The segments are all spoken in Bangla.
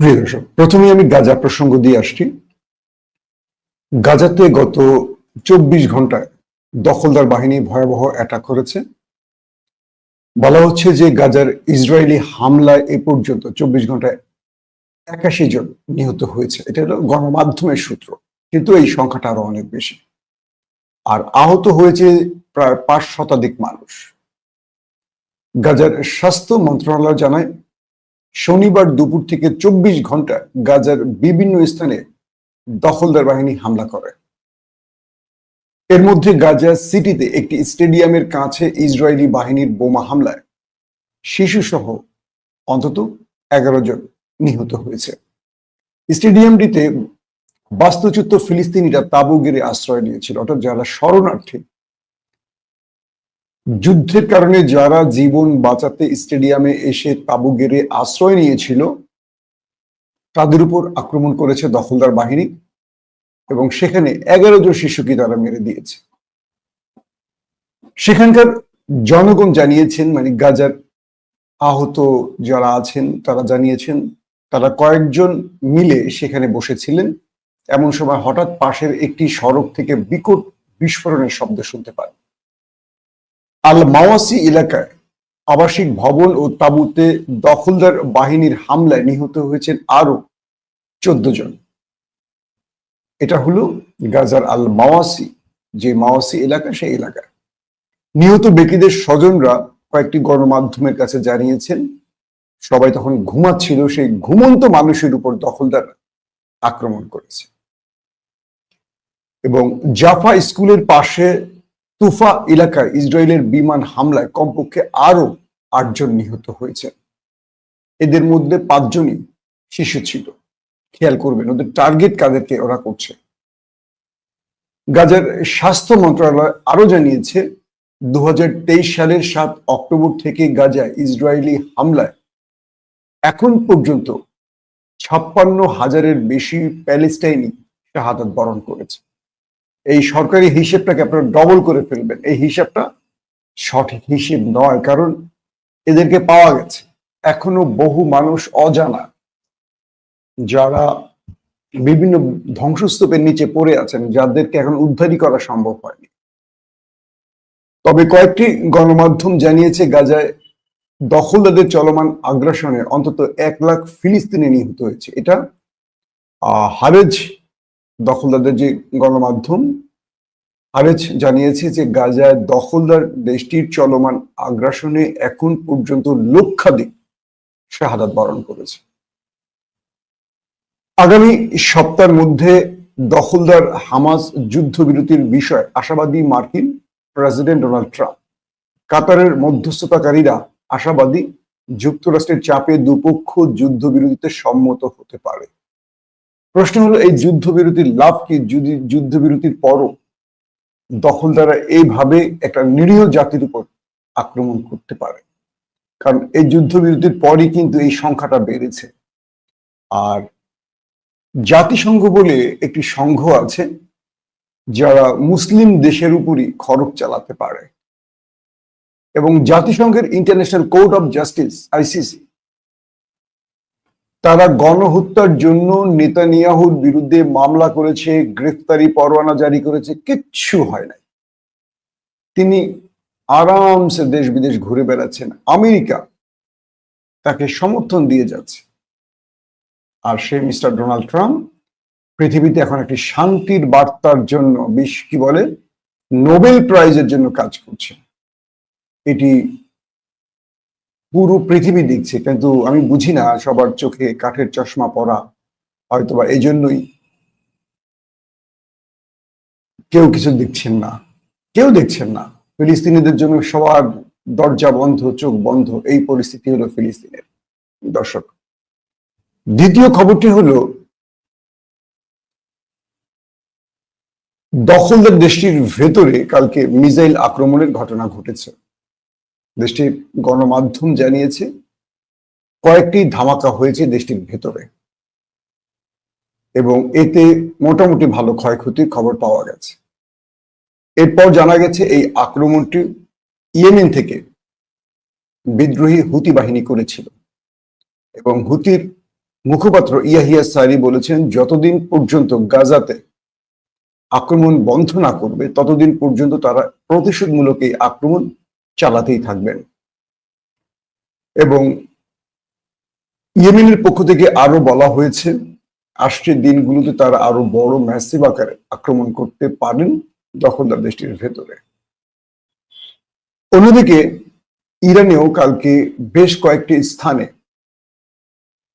প্রিয় দর্শক প্রথমে আমি গাজা প্রসঙ্গ দিয়ে আসছি। গাজাতে গত চব্বিশ ঘন্টায় দখলদার বাহিনী ভয়াবহ অ্যাটাক করেছে। বলা হচ্ছে যে গাজার ইসরায়েলি হামলায় এ পর্যন্ত চব্বিশ ঘন্টায় একাশি জন নিহত হয়েছে। এটা হলো গণমাধ্যমের সূত্র, কিন্তু এই সংখ্যাটা আরও অনেক বেশি। আর আহত হয়েছে প্রায় পাঁচ শতাধিক মানুষ। গাজার স্বাস্থ্য মন্ত্রণালয় জানায় শনিবার দুপুর থেকে চব্বিশ ঘণ্টা গাজার বিভিন্ন স্থানে দখলদার বাহিনী হামলা করে। এর মধ্যে গাজা সিটিতে একটি স্টেডিয়ামের কাছে ইসরায়েলি বাহিনীর বোমা হামলায় শিশুসহ অন্তত এগারো জন নিহত হয়েছে। স্টেডিয়ামটিতে বাস্তুচ্যুত ফিলিস্তিনিরা তাবু গেড়ে আশ্রয় নিয়েছিল, অর্থাৎ যারা শরণার্থী যুদ্ধের কারণে যারা জীবন বাঁচাতে স্টেডিয়ামে এসে তাবু গেড়ে আশ্রয় নিয়েছিল, তাদের উপর আক্রমণ করেছে দখলদার বাহিনী এবং সেখানে এগারো জন শিশুকে তারা মেরে দিয়েছে। সেখানকার জনগণ জানিয়েছেন মানে গাজার আহত যারা আছেন, তারা জানিয়েছেন, তারা কয়েকজন মিলে সেখানে বসেছিলেন। এমন সময় হঠাৎ পাশের একটি সড়ক থেকে বিকট বিস্ফোরণের শব্দ শুনতে পান। আল মাওয়াসি এলাকায় আবাসিক ভবন ও তাঁবুতে দখলদার বাহিনীর হামলায় নিহত হয়েছেন আরও চোদ্দ জন। এটা হলো গাজার আল মাওয়াসি যে মাওয়াসি এলাকা সেই এলাকা। নিহত ব্যক্তিদের স্বজনরা কয়েকটি গণমাধ্যমের কাছে জানিয়েছেন, সবাই তখন ঘুমাচ্ছিল, সেই ঘুমন্ত মানুষের উপর দখলদার আক্রমণ করেছে। এবং জাফা স্কুলের পাশে তুফা এলাকায় ইসরায়েলের বিমান হামলায় কমপক্ষে আরও আটজন নিহত হয়েছে। এদের মধ্যে পাঁচজনই শিশু ছিল। খেয়াল করবেন, ওদের টার্গেট কাদেরকে ওরা করছে? গাজার স্বাস্থ্য মন্ত্রণালয় আরও জানিয়েছে দু হাজার তেইশ সালের সাত অক্টোবর থেকে গাজায় ইসরায়েলি হামলায় এখন পর্যন্ত ছাপ্পান্ন হাজারের বেশি প্যালেস্টাইনি শাহাদাত বরণ করেছে। এই সরকারি হিসেবটাকে আপনারা ডবল করে ফেলবেন। এই হিসাবটা সঠিক হিসেব নয়, কারণ এদেরকে পাওয়া গেছে। এখনও বহু মানুষ অজানা, যারা বিভিন্ন ধ্বংসস্তূপের নিচে পড়ে আছেন, যাদেরকে এখন উদ্ধারই করা সম্ভব হয়নি। তবে কয়েকটি গণমাধ্যম জানিয়েছে, গাজায় দখলদারদের চলমান আগ্রাসনে অন্তত এক লাখ ফিলিস্তিনি নিহত হয়েছে। এটা হারেজ দখলদারদের যে গণমাধ্যম হারেজ জানিয়েছে যে গাজায় দখলদার দেশটির চলমান আগ্রাসনে এখন পর্যন্ত লক্ষাধিক শাহাদাত বরণ করেছে। আগামী সপ্তাহের মধ্যে দখলদার হামাস যুদ্ধবিরতির বিষয়ে আশাবাদী মার্কিন প্রেসিডেন্ট ডোনাল্ড ট্রাম্প। কাতারের মধ্যস্থতাকারীরা আশাবাদী যুক্তরাষ্ট্রের চাপে দুপক্ষ যুদ্ধবিরতিতে সম্মত হতে পারে। প্রশ্ন হলো, এই যুদ্ধবিরতির লাভ কি? যদি যুদ্ধবিরতির পরও দখলদারা এইভাবে একটা নিরীহ জাতির উপর আক্রমণ করতে পারে। কারণ এই যুদ্ধবিরতির পরই কিন্তু এই সংখ্যাটা বেড়েছে। আর জাতিসংঘ বলে একটি সংঘ আছে, যারা মুসলিম দেশের উপরই খরচ চালাতে পারে। এবং জাতিসংঘের International Court of Justice ICC তারা গণহত্যার জন্য নেতানিয়াহুর বিরুদ্ধে মামলা করেছে, গ্রেফতারি পরোয়ানা জারি করেছে, কিচ্ছু হয় নাই। তিনি আরামসে দেশ বিদেশ ঘুরে বেড়াচ্ছেন। আমেরিকা তাকে সমর্থন দিয়ে যাচ্ছে। আর সে মিস্টার ডোনাল্ড ট্রাম্প পৃথিবীতে এখন একটি শান্তির বার্তার জন্য, বিশ কি বলে, নোবেল প্রাইজের জন্য কাজ করছে এটি পুরো পৃথিবী দেখছে, কিন্তু আমি বুঝি না সবার চোখে কাঠের চশমা পরা, হয়তোবা এই জন্যই কেউ কিছু দেখছেন না, কেউ দেখছেন না। ফিলিস্তিনিদের জন্য সবার দরজা বন্ধ, চোখ বন্ধ, এই পরিস্থিতি হলো ফিলিস্তিনের দর্শক। দ্বিতীয় খবরটি হলো, দখলদার দেশটির ভেতরে কালকে মিসাইল আক্রমণের ঘটনা ঘটেছে। দেশটির গণমাধ্যম জানিয়েছে, কয়েকটি ধামাকা হয়েছে দেশটির ভেতরে। এবং এতে মোটামুটি ভালো ক্ষয়ক্ষতির খবর পাওয়া গেছে। এরপর জানা গেছে, এই আক্রমণটি ইয়েমেন থেকে বিদ্রোহী হুতি বাহিনী করেছিল। এবং হুতির মুখপাত্র ইয়াহিয়া সারি বলেছেন, যতদিন পর্যন্ত গাজাতে আক্রমণ বন্ধ না করবে, ততদিন পর্যন্ত তারা প্রতিশোধমূলক এই আক্রমণ চালাতেই থাকবেন। এবং ইয়েমেনের পক্ষ থেকে আরও বলা হয়েছে, আসছে দিনগুলোতে তারা আরও বড় ম্যাসিভ আকারে আক্রমণ করতে পারেন দখলদার দেশটির ভেতরে। অন্যদিকে ইরানেও কালকে বেশ কয়েকটি স্থানে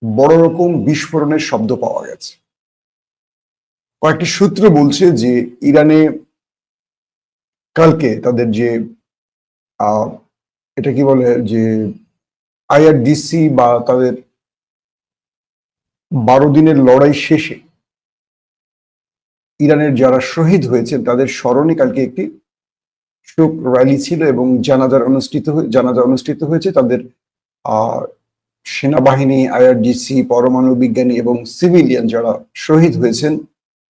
বড় রকম বিস্ফোরণের শব্দ পাওয়া গেছে। কয়েকটি সূত্র বলছে যে ইরানে কালকে তাদের যে এটা কি বলে যে আইআরডিসি বা তাদের বারো দিনের লড়াই শেষে ইরানের যারা শহীদ হয়েছেন, তাদের স্মরণে কালকে একটি শোক র্যালি ছিল এবং জানাজার অনুষ্ঠিত জানাজা অনুষ্ঠিত হয়েছে। তাদের সেনাবাহিনী আইআরডিসি পরমাণু বিজ্ঞানী এবং সিভিলিয়ান যারা শহীদ হয়েছেন,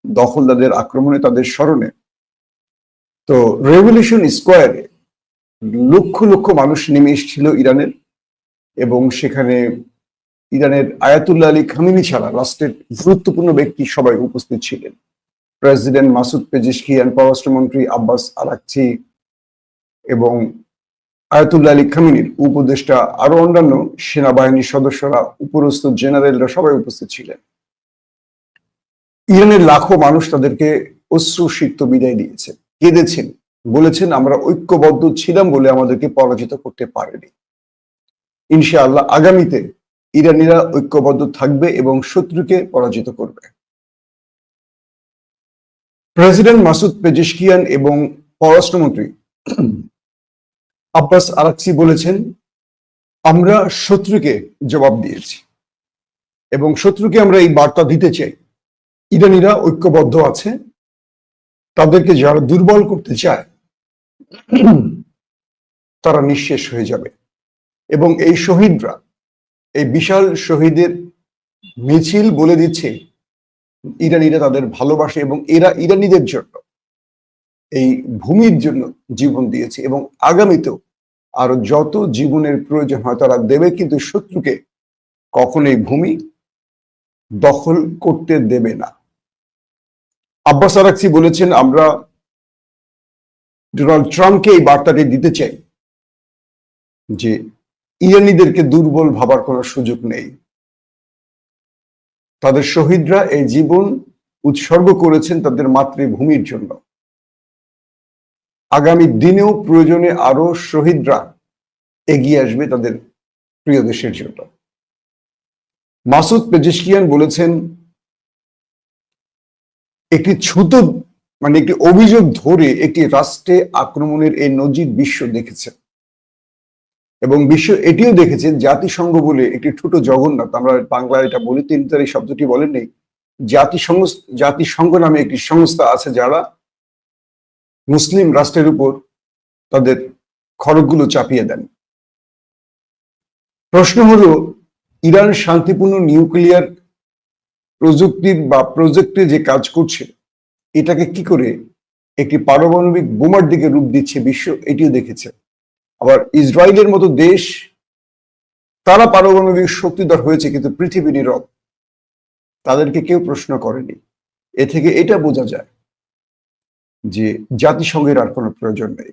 দখলদারদের আক্রমণে তাদের স্মরণে। তো রেভলিউশন স্কোয়ারে লক্ষ লক্ষ মানুষ নেমে এসেছিল ইরানের এবং সেখানে ইরানের আয়াতুল্লাহ আলী খামিনি ছাড়া রাষ্ট্রের গুরুত্বপূর্ণ ব্যক্তি সবাই উপস্থিত ছিলেন। প্রেসিডেন্ট মাসুদ পেজিশকিয়ান পররাষ্ট্রমন্ত্রী আব্বাস আরাকচি এবং আয়াতুল্লাহ আলী খামিনির উপদেষ্টা আরও অন্যান্য সেনাবাহিনীর সদস্যরা, উপরস্থ জেনারেলরা সবাই উপস্থিত ছিলেন। ইরানের লাখো মানুষ তাদেরকে অশ্রুসিক্ত বিদায় দিয়েছে, কেঁদেছেন। বলেছেন, আমরা ঐক্যবদ্ধ ছিলাম বলে আমাদেরকে পরাজিত করতে পারেনি। ইনশাআল্লাহ আগামীতে ইরানিরা ঐক্যবদ্ধ থাকবে এবং শত্রুকে পরাজিত করবে। প্রেসিডেন্ট মাসুদ পেজিশকিয়ান এবং পররাষ্ট্রমন্ত্রী আব্বাস আরাকসি বলেছেন, আমরা শত্রুকে জবাব দিয়েছি এবং শত্রুকে আমরা এই বার্তা দিতে চাই। ইরানিরা ঐক্যবদ্ধ আছে, তাদেরকে যারা দুর্বল করতে চায় তারা নিঃশেষ হয়ে যাবে। এবং এই শহীদরা, এই বিশাল শহীদের মিছিল বলে দিচ্ছে, ইরানিরা তাদের ভালোবাসে এবং এরা ইরানিদের জন্য এই ভূমির জন্য জীবন দিয়েছে এবং আগামীতেও আরও যত জীবনের প্রয়োজন হয় তারা দেবে, কিন্তু শত্রুকে কখনোই ভূমি দখল করতে দেবে না। আব্বাস আরাকসি বলেছেন, আমরা ডোনাল্ড ট্রাম্পকে এই বার্তাটি দিতে চাই যে ইরানিদেরকে দুর্বল ভাবার কোনো সুযোগ নেই। তাদের শহীদরা এই জীবন উৎসর্গ করেছেন তাদের মাতৃভূমির জন্য। আগামী দিনেও প্রয়োজনে আরও শহীদরা এগিয়ে আসবে তাদের প্রিয় দেশের জন্য। মাসুদ পেজিশকিয়ান বলেছেন, একটি ছুত মানে একটি অভিযোগ ধরে একটি রাষ্ট্রে আক্রমণের এই নজির বিশ্ব দেখেছে। এবং বিশ্ব এটিও দেখেছে, জাতিসংঘ বলে একটি ছোট জগন্নাথ, আমরা বাংলায় এটা বলি, তিনি তার এই শব্দটি বলেন নেই, জাতিসংঘ জাতিসংঘ নামে একটি সংস্থা আছে যারা মুসলিম রাষ্ট্রের উপর তাদের খড়গগুলো চাপিয়ে দেন। প্রশ্ন হলো, ইরান শান্তিপূর্ণ নিউক্লিয়ার প্রযুক্তির বা প্রজেক্টে যে কাজ করছে এটাকে কি করে একটি পারমাণবিক বোমার দিকে রূপ দিচ্ছে বিশ্ব, এটিও দেখেছে। আবার ইসরায়েলের মতো দেশ, তারা পারমাণবিক শক্তিধর হয়েছে কিন্তু পৃথিবী নীরব। তাদেরকে কেউ প্রশ্ন করেনি। এ থেকে এটা বোঝা যায় যে জাতিসংঘের আর কোনো প্রয়োজন নেই।